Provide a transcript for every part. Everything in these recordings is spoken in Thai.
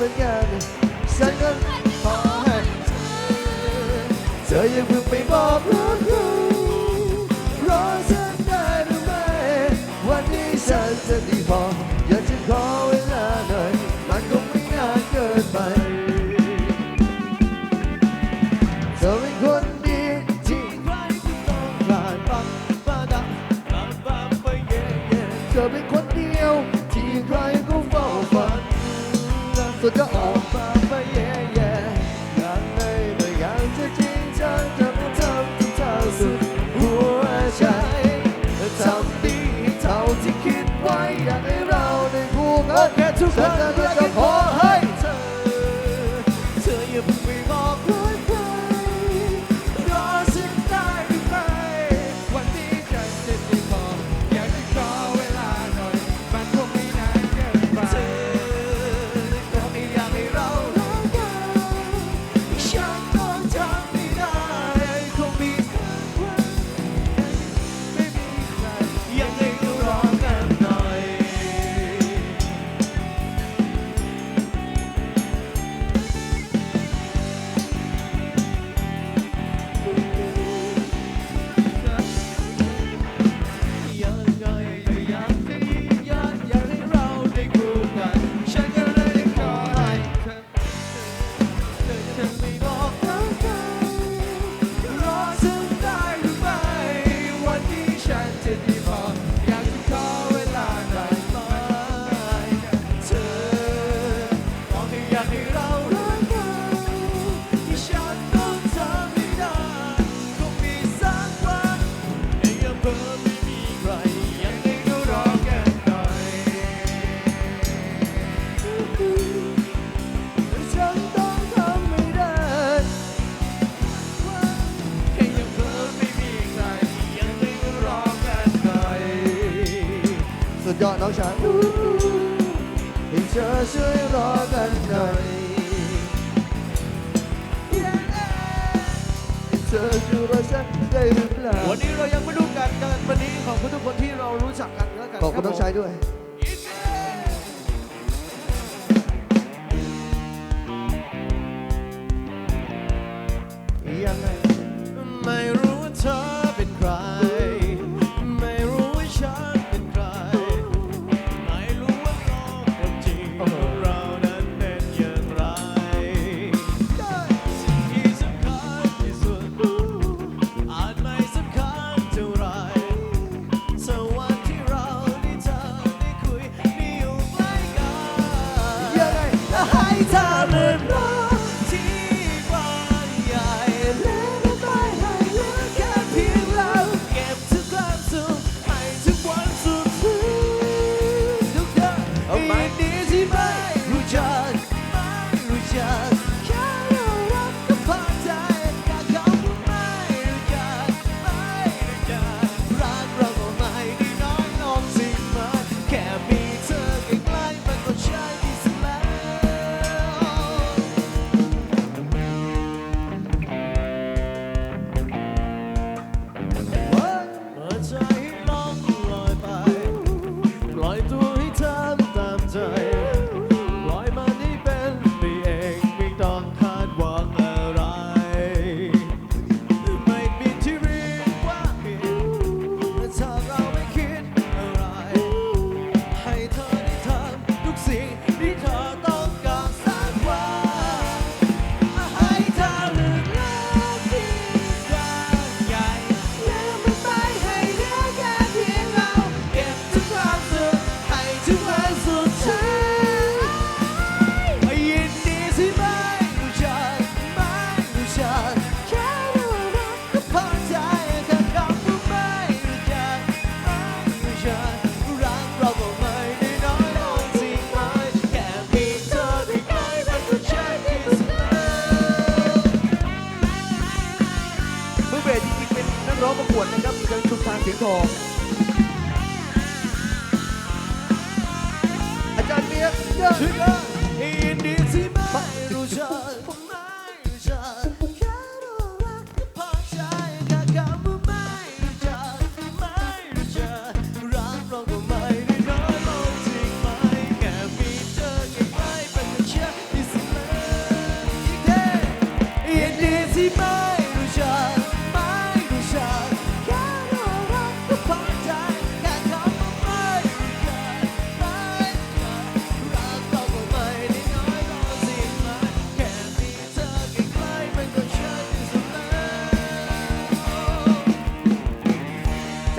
มือนกันฉันก็ขอให้เธออย่าเพิ่งไปบอกรัก 就りがとう。 การเดินวันนี้ของคุณทุกคนที่เรารู้จักกันแล้วกันขอบคุณต้องใช้ด้วย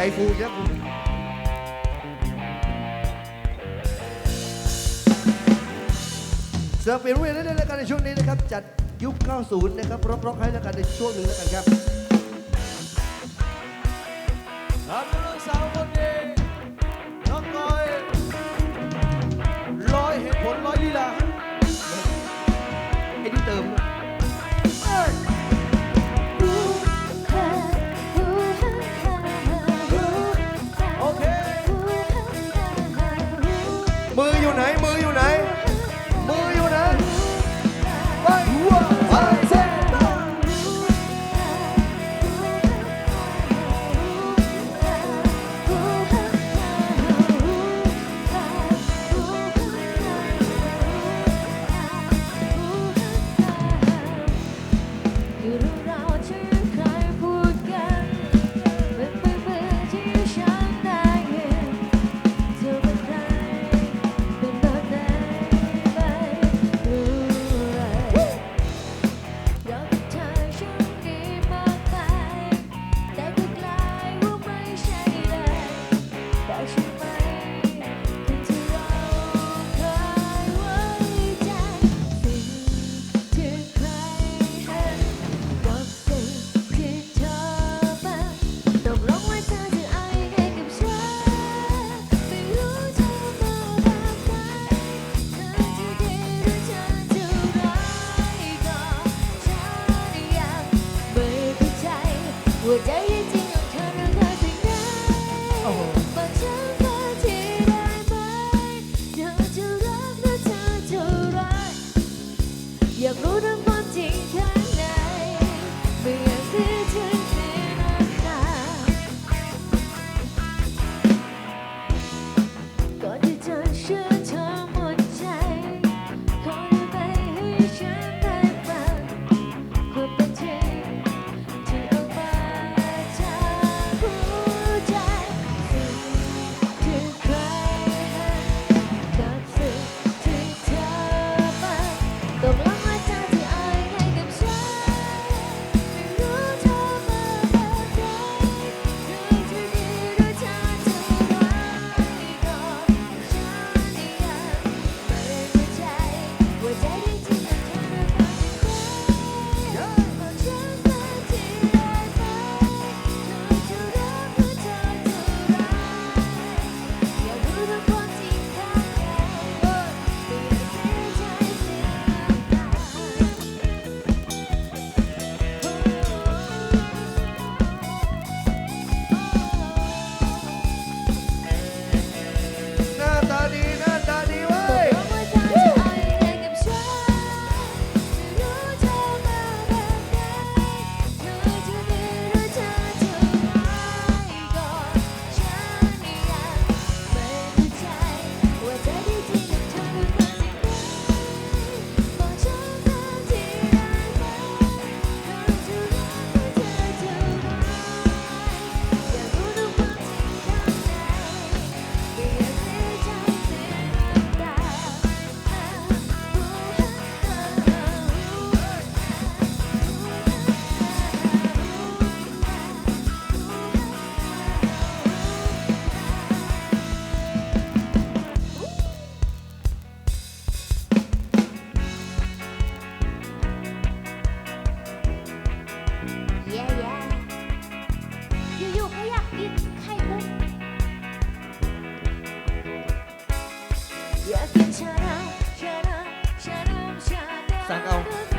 ใจฟูเยอะเสือเปลี่ยนเรื่องนี้แล้วกันในช่วงนี้นะครับ จัดยุค 90 นะครับร็อกๆให้แล้วกันในช่วงหนึ่งแล้วกันครับ มืออยู่ไหนมืออยู่ 三高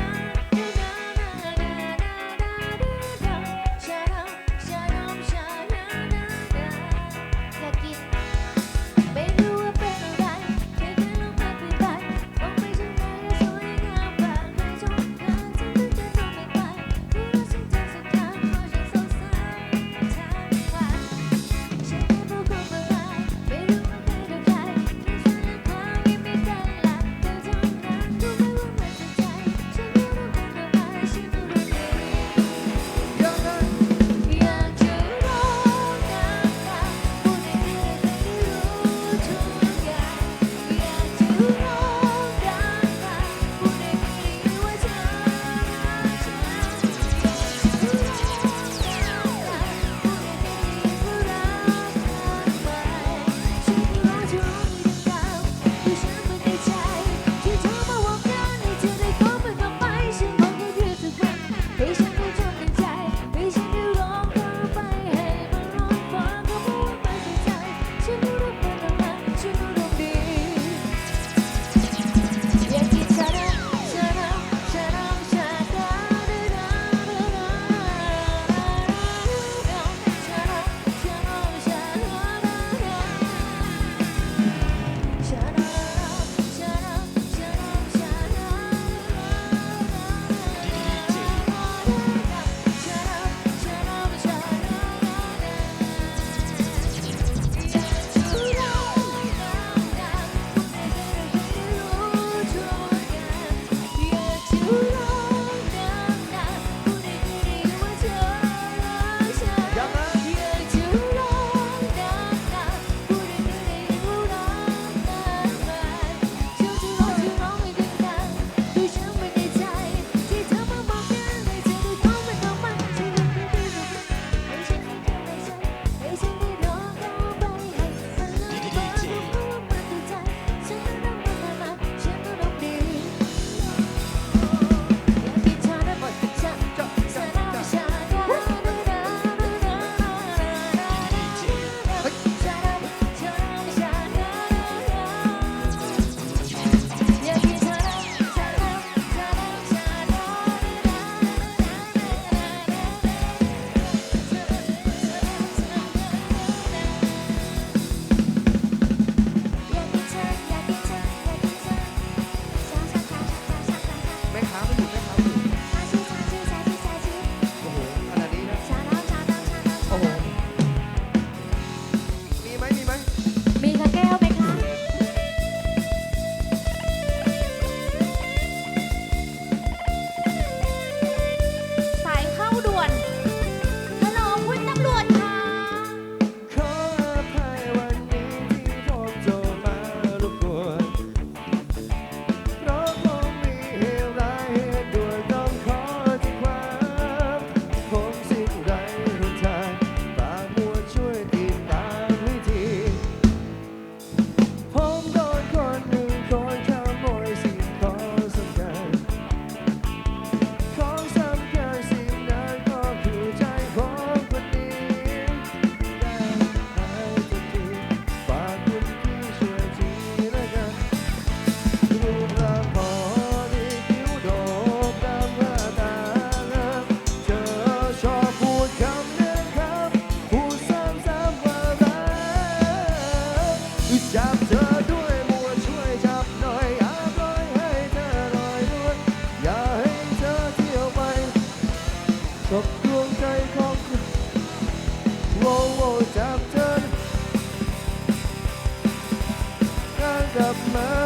up my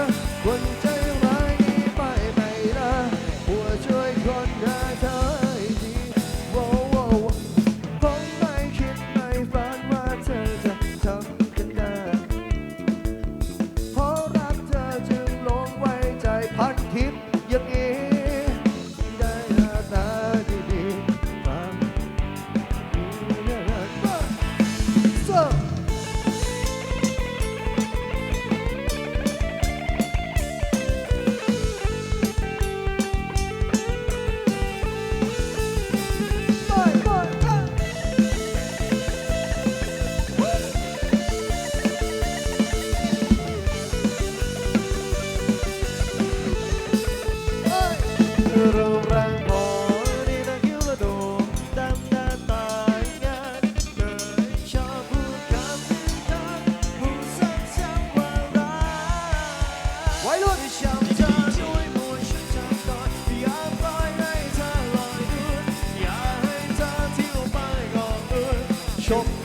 쇼.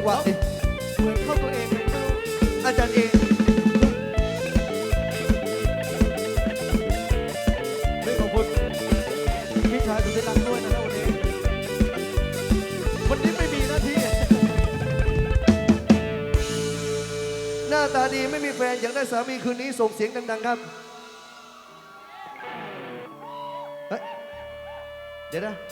ังหวะสิเหมือนเข้าตัวเองไม่รู้อาจารย์เองเรื่องของคุณพี่ชายสุดที่รักด้วยนะวันนี้วันนี้ไม่มีหน้าที่ หน้าตาดีไม่มีแฟนอยากได้สามีคืนนี้ส่งเสียงดัง ๆ ครับเฮ้ยเดี๋ยวนะ